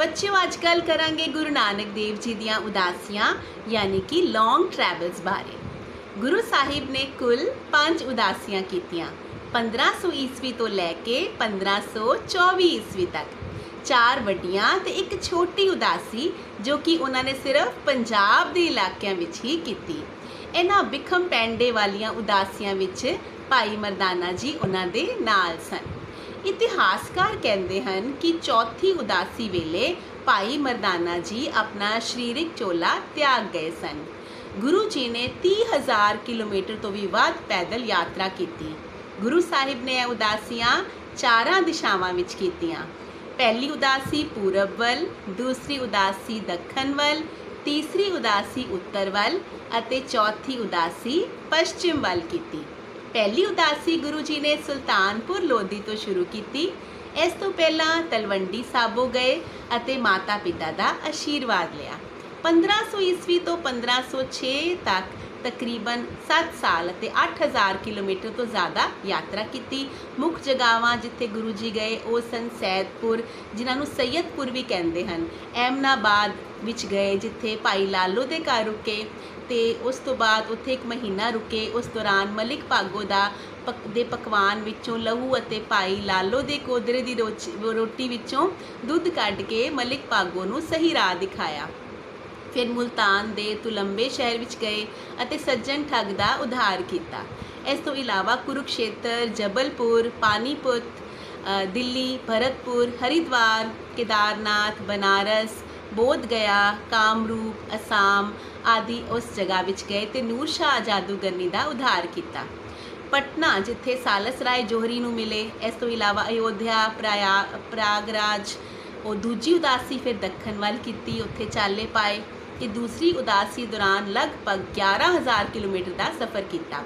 ਬੱਚਿਓ ਅੱਜ ਕੱਲ ਕਰਾਂਗੇ ਗੁਰੂ ਨਾਨਕ ਦੇਵ ਜੀ ਦੀਆਂ ਉਦਾਸੀਆਂ, ਯਾਨੀ ਕਿ ਲੌਂਗ ਟਰੈਵਲਸ ਬਾਰੇ। ਗੁਰੂ ਸਾਹਿਬ ਨੇ ਕੁੱਲ 5 ਉਦਾਸੀਆਂ ਕੀਤੀਆਂ 1500 ਈਸਵੀ ਤੋਂ ਲੈ ਕੇ 1524 ਈਸਵੀ ਤੱਕ। ਚਾਰ ਵੱਡੀਆਂ ਤੇ ਇੱਕ ਛੋਟੀ ਉਦਾਸੀ, ਜੋ ਕਿ ਉਹਨਾਂ ਨੇ ਸਿਰਫ ਪੰਜਾਬ ਦੇ ਇਲਾਕਿਆਂ ਵਿੱਚ ਹੀ ਕੀਤੀ। ਇਹਨਾਂ ਬਿਖਮ ਪੈਂਡੇ ਵਾਲੀਆਂ ਉਦਾਸੀਆਂ ਵਿੱਚ ਭਾਈ ਮਰਦਾਨਾ ਜੀ ਉਹਨਾਂ ਦੇ ਨਾਲ ਸਨ। ਇਤਿਹਾਸਕਾਰ ਕਹਿੰਦੇ ਹਨ ਕਿ ਚੌਥੀ ਉਦਾਸੀ ਵੇਲੇ ਭਾਈ ਮਰਦਾਨਾ ਜੀ ਆਪਣਾ ਸਰੀਰਕ ਚੋਲਾ ਤਿਆਗ ਗਏ ਸਨ। ਗੁਰੂ ਜੀ ਨੇ 30000 ਕਿਲੋਮੀਟਰ ਤੋਂ ਵੀ ਵੱਧ ਪੈਦਲ ਯਾਤਰਾ ਕੀਤੀ। ਗੁਰੂ ਸਾਹਿਬ ਨੇ ਇਹ ਉਦਾਸੀਆਂ ਚਾਰਾਂ ਦਿਸ਼ਾਵਾਂ ਵਿੱਚ ਕੀਤੀਆਂ। ਪਹਿਲੀ ਉਦਾਸੀ ਪੂਰਬ ਵੱਲ, ਦੂਸਰੀ ਉਦਾਸੀ ਦੱਖਣ ਵੱਲ, ਤੀਸਰੀ ਉਦਾਸੀ ਉੱਤਰ ਵੱਲ ਅਤੇ ਚੌਥੀ ਉਦਾਸੀ ਪੱਛਮ ਵੱਲ ਕੀਤੀ। ਪਹਿਲੀ ਉਦਾਸੀ ਗੁਰੂ ਜੀ ਨੇ ਸੁਲਤਾਨਪੁਰ ਲੋਧੀ ਤੋਂ ਸ਼ੁਰੂ ਕੀਤੀ। ਇਸ ਤੋਂ ਪਹਿਲਾਂ ਤਲਵੰਡੀ ਸਾਬੋ ਗਏ ਅਤੇ ਮਾਤਾ ਪਿਤਾ ਦਾ ਆਸ਼ੀਰਵਾਦ ਲਿਆ। 1500 ਈਸਵੀ ਤੋਂ 1506 ਤੱਕ ਤਕਰੀਬਨ 7 ਸਾਲ ਅਤੇ 8000 ਕਿਲੋਮੀਟਰ ਤੋਂ ਜ਼ਿਆਦਾ ਯਾਤਰਾ ਕੀਤੀ। ਮੁੱਖ ਜਗ੍ਹਾਵਾਂ ਜਿੱਥੇ ਗੁਰੂ ਜੀ ਗਏ ਉਹ ਸਨ ਸੈਦਪੁਰ, ਜਿਨ੍ਹਾਂ ਨੂੰ ਸੈਯਦਪੁਰ ਵੀ ਕਹਿੰਦੇ ਹਨ। ਐਮਨਾਬਾਦ ਵਿੱਚ ਗਏ, ਜਿੱਥੇ ਭਾਈ ਲਾਲੋ ਦੇ ਘਰ ਰੁਕੇ। ਤੇ ਉਸ ਤੋਂ ਬਾਅਦ ਉੱਥੇ ਇੱਕ ਮਹੀਨਾ ਰੁਕੇ। ਉਸ ਦੌਰਾਨ ਮਲਿਕ ਭਾਗੋ ਦਾ ਪਕ, ਦੇ ਪਕਵਾਨ ਵਿੱਚੋਂ ਲਹੂ ਅਤੇ ਭਾਈ ਲਾਲੋ ਦੇ ਕੋਦਰੇ ਦੀ ਰੋਚ- ਰੋਟੀ ਵਿੱਚੋਂ ਦੁੱਧ ਕੱਢ ਕੇ ਮਲਿਕ ਭਾਗੋ ਨੂੰ ਸਹੀ ਰਾਹ ਦਿਖਾਇਆ। ਫਿਰ ਮੁਲਤਾਨ ਦੇ ਤੁਲੰਬੇ ਸ਼ਹਿਰ ਵਿੱਚ ਗਏ ਅਤੇ ਸੱਜਣ ਠੱਗ ਦਾ ਉਧਾਰ ਕੀਤਾ। ਇਸ ਤੋਂ ਇਲਾਵਾ ਕੁਰੂਕਸ਼ੇਤਰ, ਜਬਲਪੁਰ ਪਾਨੀਪਤ ਦਿੱਲੀ, ਭਰਤਪੁਰ, ਹਰਿਦਵਾਰ, ਕੇਦਾਰਨਾਥ, ਬਨਾਰਸ ਬੋਧ ਗਿਆ, ਕਾਮਰੂਪ, ਅਸਾਮ ਆਦਿ ਉਸ ਜਗ੍ਹਾ ਵਿੱਚ ਗਏ ਤੇ ਨੂਰ ਸ਼ਾਹ ਜਾਦੂਗਰਨੀ ਦਾ ਉਧਾਰ ਕੀਤਾ। ਪਟਨਾ, ਜਿੱਥੇ ਸਾਲਸ ਰਾਏ ਜੋਹਰੀ ਨੂੰ ਮਿਲੇ, ਇਸ ਤੋਂ ਇਲਾਵਾ ਅਯੋਧਿਆ, ਪ੍ਰਾਇਆ, ਪ੍ਰਾਗਰਾਜ, ਉਹ ਦੂਜੀ ਉਦਾਸੀ ਫਿਰ ਦੱਖਣ ਵੱਲ ਕੀਤੀ, ਉੱਥੇ ਚਾਲੇ ਪਾਏ ਤੇ ਦੂਸਰੀ ਉਦਾਸੀ ਦੌਰਾਨ ਲਗਭਗ 11000 ਕਿਲੋਮੀਟਰ ਦਾ ਸਫ਼ਰ ਕੀਤਾ।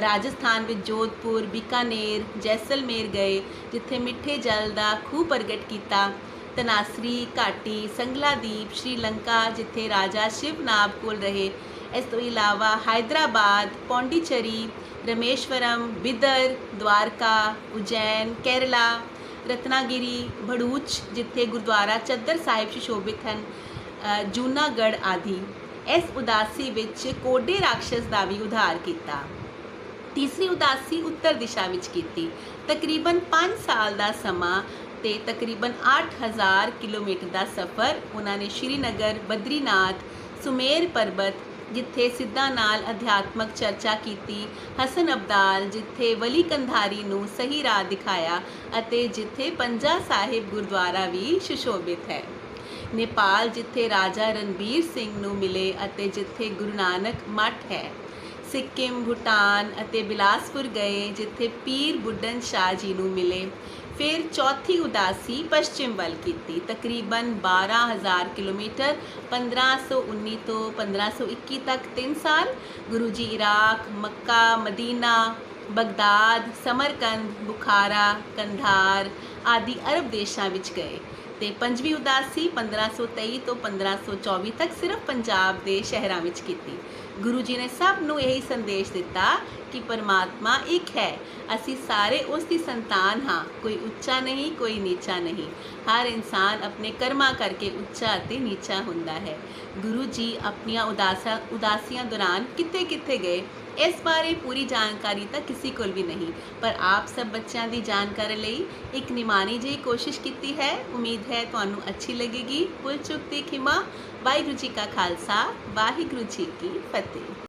ਰਾਜਸਥਾਨ ਵਿੱਚ ਜੋਧਪੁਰ, ਬੀਕਾਨੇਰ, ਜੈਸਲਮੇਰ ਗਏ, ਜਿੱਥੇ ਮਿੱਠੇ ਜਲ ਦਾ ਖੂਹ ਪ੍ਰਗਟ ਕੀਤਾ। ਤਨਾਸਰੀ ਘਾਟੀ ਸੰਗਲਾਦੀਪ ਸ਼੍ਰੀਲੰਕਾ ਜਿੱਥੇ ਰਾਜਾ ਸ਼ਿਵਨਾਬ ਕੋਲ ਰਹੇ। ਇਸ ਤੋਂ ਇਲਾਵਾ ਹਾਈਦਰਾਬਾਦ ਪੌਂਡੀਚਰੀ ਰਮੇਸ਼ਵਰਮ ਬਿਦਰ ਦਵਾਰਕਾ ਉਜੈਨ ਕੇਰਲਾ ਰਤਨਾਗਿਰੀ ਭੜੂਚ ਜਿੱਥੇ ਗੁਰਦੁਆਰਾ ਚੱਦਰ ਸਾਹਿਬ ਸੁਸ਼ੋਭਿਤ ਹਨ ਅ, ਜੂਨਾਗੜ੍ਹ ਆਦਿ। ਇਸ ਉਦਾਸੀ ਵਿੱਚ ਕੋਡੇ ਰਾਖਸ਼ ਦਾ ਵੀ ਉਧਾਰ ਕੀਤਾ। ਤੀਸਰੀ ਉਦਾਸੀ ਉੱਤਰ ਦਿਸ਼ਾ ਵਿੱਚ ਕੀਤੀ। ਤਕਰੀਬਨ 5 ਸਾਲ ਦਾ ਸਮਾਂ ਤੇ ਤਕਰੀਬਨ 8000 ਕਿਲੋਮੀਟਰ ਦਾ ਸਫ਼ਰ ਉਹਨਾਂ ਨੇ ਸ਼੍ਰੀਨਗਰ, ਬਦਰੀਨਾਥ, ਸੁਮੇਰ ਪਰਬਤ, ਜਿੱਥੇ ਸਿੱਧਾ ਨਾਲ ਅਧਿਆਤਮਕ ਚਰਚਾ ਕੀਤੀ, ਹਸਨ ਅਬਦਾਲ, ਜਿੱਥੇ ਵਲੀ ਕੰਧਾਰੀ ਨੂੰ ਸਹੀ ਰਾਹ ਦਿਖਾਇਆ ਅਤੇ ਜਿੱਥੇ ਪੰਜਾ ਸਾਹਿਬ ਗੁਰਦੁਆਰਾ ਵੀ ਸੁਸ਼ੋਭਿਤ ਹੈ। ਨੇਪਾਲ, ਜਿੱਥੇ ਰਾਜਾ ਰਣਬੀਰ ਸਿੰਘ ਨੂੰ ਮਿਲੇ ਅਤੇ ਜਿੱਥੇ ਗੁਰੂ ਨਾਨਕ ਮੱਠ ਹੈ। ਸਿੱਕਿਮ, ਭੂਟਾਨ ਅਤੇ ਬਿਲਾਸਪੁਰ ਗਏ, ਜਿੱਥੇ ਪੀਰ ਬੁੱਢਨ ਸ਼ਾਹ ਜੀ ਨੂੰ ਮਿਲੇ। ਫਿਰ ਚੌਥੀ ਉਦਾਸੀ ਪੱਛਮ ਵੱਲ ਕੀਤੀ ਤਕਰੀਬਨ 12000 ਕਿਲੋਮੀਟਰ 1519 ਤੋਂ 1521 ਤੱਕ 3 ਸਾਲ Guru ji Iraq Mecca Medina Baghdad Samarkand Bukhara Kandahar ਆਦਿ ਅਰਬ ਦੇਸ਼ਾਂ ਵਿੱਚ ਗਏ ਤੇ ਪੰਜਵੀਂ ਉਦਾਸੀ 1523 ਤੋਂ 1524 ਤੱਕ ਸਿਰਫ ਪੰਜਾਬ ਦੇ ਸ਼ਹਿਰਾਂ ਵਿੱਚ ਕੀਤੀ। ਗੁਰੂ ਜੀ ਨੇ ਸਭ ਨੂੰ ਇਹੀ ਸੰਦੇਸ਼ ਦਿੱਤਾ ਕਿ ਪਰਮਾਤਮਾ ਇੱਕ ਹੈ। ਅਸੀਂ ਸਾਰੇ ਉਸ ਦੀ ਸੰਤਾਨ ਹਾਂ। ਕੋਈ ਉੱਚਾ ਨਹੀਂ, ਕੋਈ ਨੀਚਾ ਨਹੀਂ। ਹਰ ਇਨਸਾਨ ਆਪਣੇ ਕਰਮਾਂ ਕਰਕੇ ਉੱਚਾ ਅਤੇ ਨੀਚਾ ਹੁੰਦਾ ਹੈ। ਗੁਰੂ ਜੀ ਆਪਣੀਆਂ ਉਦਾਸਾਂ ਉਦਾਸੀਆਂ ਦੌਰਾਨ ਕਿੱਥੇ ਕਿੱਥੇ ਗਏ? ਇਸ ਬਾਰੇ ਪੂਰੀ ਜਾਣਕਾਰੀ ਤਾਂ ਕਿਸੇ ਕੋਲ ਵੀ ਨਹੀਂ। ਪਰ ਆਪ ਸਭ ਬੱਚਿਆਂ ਦੀ ਜਾਣਕਾਰੀ ਲਈ ਇੱਕ ਨਿਮਾਣੀ ਜਿਹੀ ਕੋਸ਼ਿਸ਼ ਕੀਤੀ ਹੈ। ਉਮੀਦ ਹੈ ਤੁਹਾਨੂੰ ਅੱਛੀ ਲੱਗੇਗੀ। ਭੁੱਲ ਚੁੱਕ ਦੀ ਖਿਮਾ। ਵਾਹਿਗੁਰੂ ਜੀ ਕਾ ਖਾਲਸਾ। ਵਾਹਿਗੁਰੂ ਜੀ ਕੀ ਫਤਿਹ।